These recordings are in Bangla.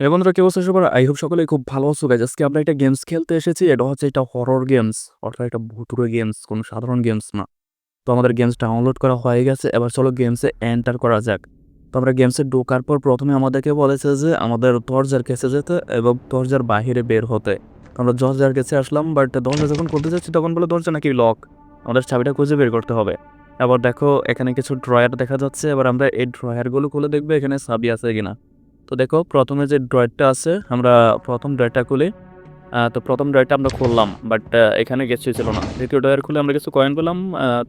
এ বন্ধুরা কেউ আছো সবার? আই হোপ সকলে খুব ভালো আছো। গাইজ আজকে আমরা একটা গেমস খেলতে এসেছি। এটা হচ্ছে একটা হরর গেমস অর্থাৎ একটা ভুতুরে গেমস কোনো সাধারণ গেমস না। তো আমাদের গেমস ডাউনলোড করা হয়ে গেছে। এবার চলো গেমসে এন্টার করা যাক। তো আমরা গেমসে ঢোকার পর প্রথমে আমাদেরকে বলেছে যে, আমাদের দরজার কাছে যেতে এবং দরজার বাহিরে বের হতে। আমরা দরজার কাছে আসলাম বাট দরজা যখন করতে যাচ্ছি, তখন বলে দরজা নাকি লক আমাদের চাবিটা খুঁজে বের করতে হবে। এবার দেখো, এখানে কিছু ড্রয়ার দেখা যাচ্ছে। এবার আমরা এই ড্রয়ারগুলো খুলে দেখব এখানে চাবি আছে কিনা। তো দেখো, প্রথমে যে ড্রয়ারটা আছে, আমরা প্রথম ড্রয়ারটা খুলি। তো প্রথম ড্রয়ারটা আমরা খুললাম বাট এখানে গেছে ছিল না। দ্বিতীয় ড্রয়ার খুলে আমরা কিছু কয়েন পেলাম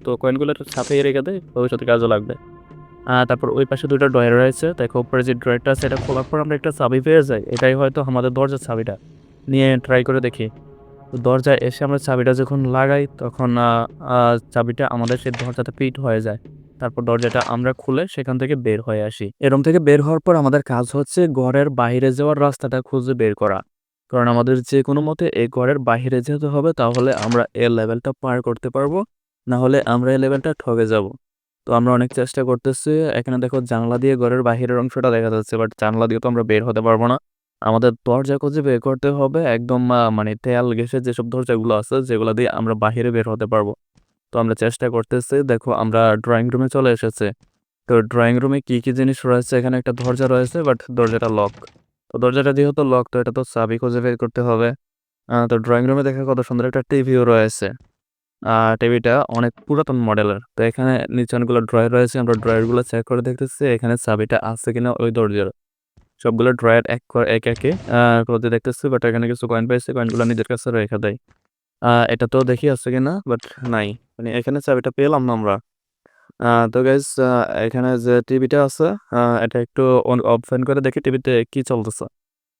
তো কয়েনগুলোর সাথে রেখে দেয় ভবিষ্যতে কাজও লাগবে। তারপর ওই পাশে দুটো ড্রয়ার রয়েছে, দেখো, উপরে যে ড্রয়ারটা আছে, এটা খোলার পর আমরা একটা চাবি পেয়ে যাই। এটাই হয়তো আমাদের দরজার চাবিটা। নিয়ে ট্রাই করে দেখি। তো দরজায় এসে আমরা চাবিটা যখন লাগাই, তখন চাবিটা আমাদের সেই দরজাতে ফিট হয়ে যায়। তারপর দরজাটা আমরা খুলে সেখান থেকে বের হয়ে আসি। এরম থেকে বের হওয়ার পর আমাদের কাজ হচ্ছে ঘরের বাইরে যাওয়ার রাস্তাটা খুঁজে বের করা। কারণ আমাদের যে কোনো মতে এই ঘরের বাইরে যেতে হবে, তাহলে আমরা এ লেভেলটা পার করতে পারব, না হলে আমরা এই লেভেলটা ঠকে যাব। তো আমরা অনেক চেষ্টা করতেছি, এখানে দেখো জানলা দিয়ে ঘরের বাহিরের অংশটা দেখা যাচ্ছে বাট জানলা দিয়ে তো আমরা বের হতে পারব না। আমাদের দরজা খুঁজে বের করতে হবে, একদম মানে তেল গ্যাসের যেসব দরজাগুলো আছে, যেগুলো দিয়ে আমরা বাহিরে বের হতে পারব। তো আমরা চেষ্টা করতেছি, দেখো আমরা ড্রয়িং রুমে চলে এসেছে। তো ড্রয়িং রুমে কি কি জিনিস রয়েছে? এখানে একটা দরজা রয়েছে বাট দরজাটা লক তো দরজাটা যেহেতু লক তো এটা তো চাবি খুঁজে বের করতে হবে। তো ড্রয়িং রুমে দেখা কত সুন্দর একটা টিভিও রয়েছে। আর টিভিটা অনেক পুরাতন মডেলের। তো এখানে নিচে অনেকগুলো ড্রয়ার রয়েছে, আমরা ড্রয়ারগুলো চেক করে দেখতেছি, এখানে চাবিটা আছে কিনা ওই দরজার। সবগুলো ড্রয়ার এক করে এক একে করতে দেখতেছি বাট এখানে কিছু কয়েন পাইছি কয়েনগুলো নিজের কাছে রেখে দেয় এটা তো দেখি আছে কিনা বাট নাই। মানে এখানে চাবিটা পেলাম না আমরা। তো গাইজ এখানে যে টিভিটা আছে এটা একটু ওপেন করে দেখি টিভিতে কি চলতেছে।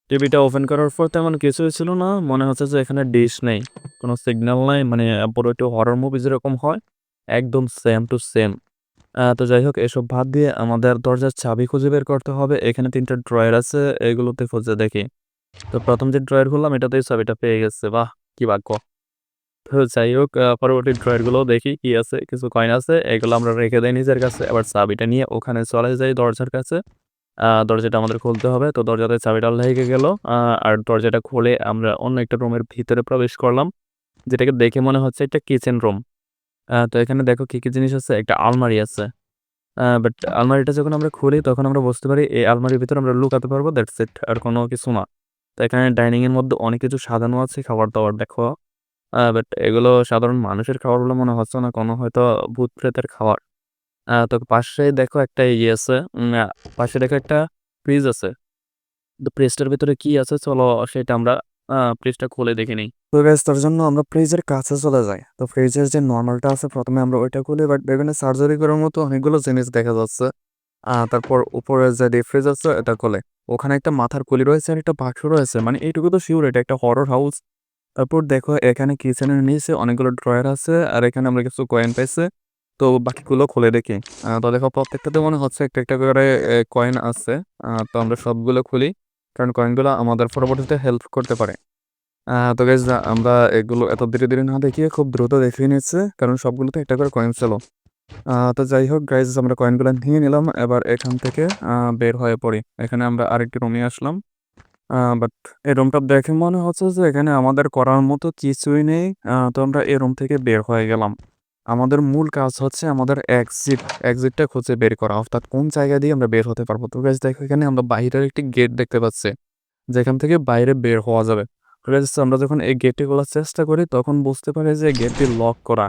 টিভিটা ওপেন করার পর তেমন কিছুই ছিল না, মনে হচ্ছে যে এখানে ডিশ নেই। কোনো সিগন্যাল নাই মানে পুরো একটু হরর মুভি যেরকম হয়, একদম সেম টু সেম তো যাই হোক, এসব বাদ দিয়ে আমাদের দরজার চাবি খুঁজে বের করতে হবে। এখানে তিনটা ড্রয়ার আছে, এগুলোতে খুঁজে দেখি। তো প্রথম যে ড্রয়ার খুললাম, এটাতেই চাবিটা পেয়ে গেছে। বাহ, কি ভাগ্য। তো যাই হোক পরবর্তী ড্রয়ারগুলো দেখি কি আছে, কিছু কয়েন আছে, এগুলো আমরা রেখে দেই নিজের কাছে। এবার চাবিটা নিয়ে ওখানে চলে যাই দরজার কাছে। দরজাটা আমাদের খুলতে হবে। তো দরজাতে চাবিটা লেগে গেল। আর দরজাটা খুলে আমরা অন্য একটা রুমের ভিতরে প্রবেশ করলাম, যেটাকে দেখে মনে হচ্ছে একটা কিচেন রুম তো এখানে দেখো কি কি জিনিস আছে? একটা আলমারি আছে। বাট আলমারিটা যখন আমরা খুলি, তখন আমরা বুঝতে পারি এই আলমারির ভিতরে আমরা লুকাতে পারব দ্যাটস ইট আর কোনো কিছু না। তো এখানে ডাইনিং এর মধ্যে অনেক কিছু সাজানো আছে, খাবার দাবার দেখো। বাট এগুলো সাধারণ মানুষের খাবার বলে মনে হচ্ছে না। কোনো হয়তো ভূত প্রেতের খাবার। তো পাশে দেখো একটা ইয়ে আছে। উম, পাশে দেখো একটা ফ্রিজ আছে। তো ফ্রিজটার ভিতরে কি আছে চলো সেটা আমরা ফ্রিজটা খুলে দেখে নিই। তো গ্যাস তার জন্য আমরা ফ্রিজের কাছে চলে যাই। তো ফ্রিজের যে নর্মালটা আছে প্রথমে আমরা ওইটা খুলি বাট এখানে সার্জারি করার মতো অনেকগুলো জিনিস দেখা যাচ্ছে। তারপর উপরে যে ফ্রিজ আছে এটা খুলে। ওখানে একটা মাথার কুলি রয়েছে আর একটা বাক্স রয়েছে। মানে এইটুকু তো শিওর এটা একটা হরর হাউস তারপর দেখো এখানে কিচেনের নিচে অনেকগুলো ড্রয়ার আছে, আর এখানে আমরা কিছু কয়েন পাইছে। তো বাকিগুলো খুলে দেখি। তো দেখো প্রত্যেকটাতে মনে হচ্ছে একটা একটা করে কয়েন আছে। তো আমরা সবগুলো খুলি, কারণ কয়েনগুলো আমাদের পরবর্তীতে হেল্প করতে পারে। তো গাইজ আমরা এগুলো এত ধীরে ধীরে না দেখিয়ে খুব দ্রুত দেখিয়ে নিচ্ছে, কারণ সবগুলোতে একটা করে কয়েন ছিল। তো যাই হোক গাইজ আমরা কয়েনগুলো নিয়ে নিলাম, এবার এখান থেকে বের হয়ে পড়ি। এখানে আমরা আরেকটি রুমে আসলাম। বাট এই রুমটা দেখে মনে হচ্ছে যে এখানে আমাদের করার মতো কিছুই নেই। তো আমরা এই রুম থেকে বের হয়ে গেলাম। আমাদের মূল কাজ হচ্ছে আমাদের এক্সিট এক্সিটটা খুঁজে বের করা। অর্থাৎ কোন জায়গা দিয়ে আমরা বের হতে পারব? তো গাইজ দেখো এখানে আমরা বাইরের একটি গেট দেখতে পাচ্ছি, যেখান থেকে বাইরে বের হওয়া যাবে। গাইজ আমরা যখন এই গেটটি খোলার চেষ্টা করি, তখন বুঝতে পারি যে গেটটি লক করা।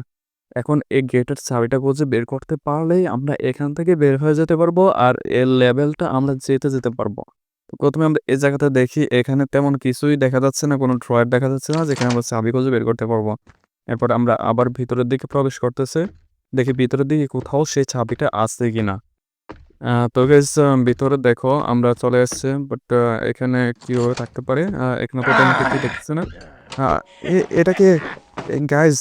এখন এই গেটের চাবিটা খুঁজে বের করতে পারলেই আমরা এখান থেকে বের হয়ে যেতে পারব আর এর লেভেলটা আমরা যেতে যেতে পারব। তো প্রথমে আমরা এই জায়গাতে দেখি এখানে তেমন কিছুই দেখা যাচ্ছে না কোনো ড্রয়ার দেখা যাচ্ছে না যেখানে আমরা চাবি খুঁজে বের করতে পারব। এরপর আমরা আবার ভিতরের দিকে প্রবেশ করতেছে দেখি ভিতরের দিকে কোথাও সেই চাবিটা আছে কিনা। তো ভিতরে দেখো আমরা চলে এসেছি বাট এখানে কীভাবে থাকতে পারে? এখানে তো তেমন কিছু দেখতেছি না। আহ, এ- এটা কি? গাইজ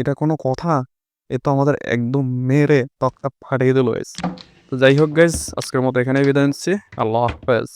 এটা কোনো কথা? এ তো আমাদের একদম মেরে তক্তা ফাটিয়ে দিল। তো যাই হোক গাইজ আজকের মতো এখানে বিদায় নিচ্ছি। আল্লাহ হাফেজ।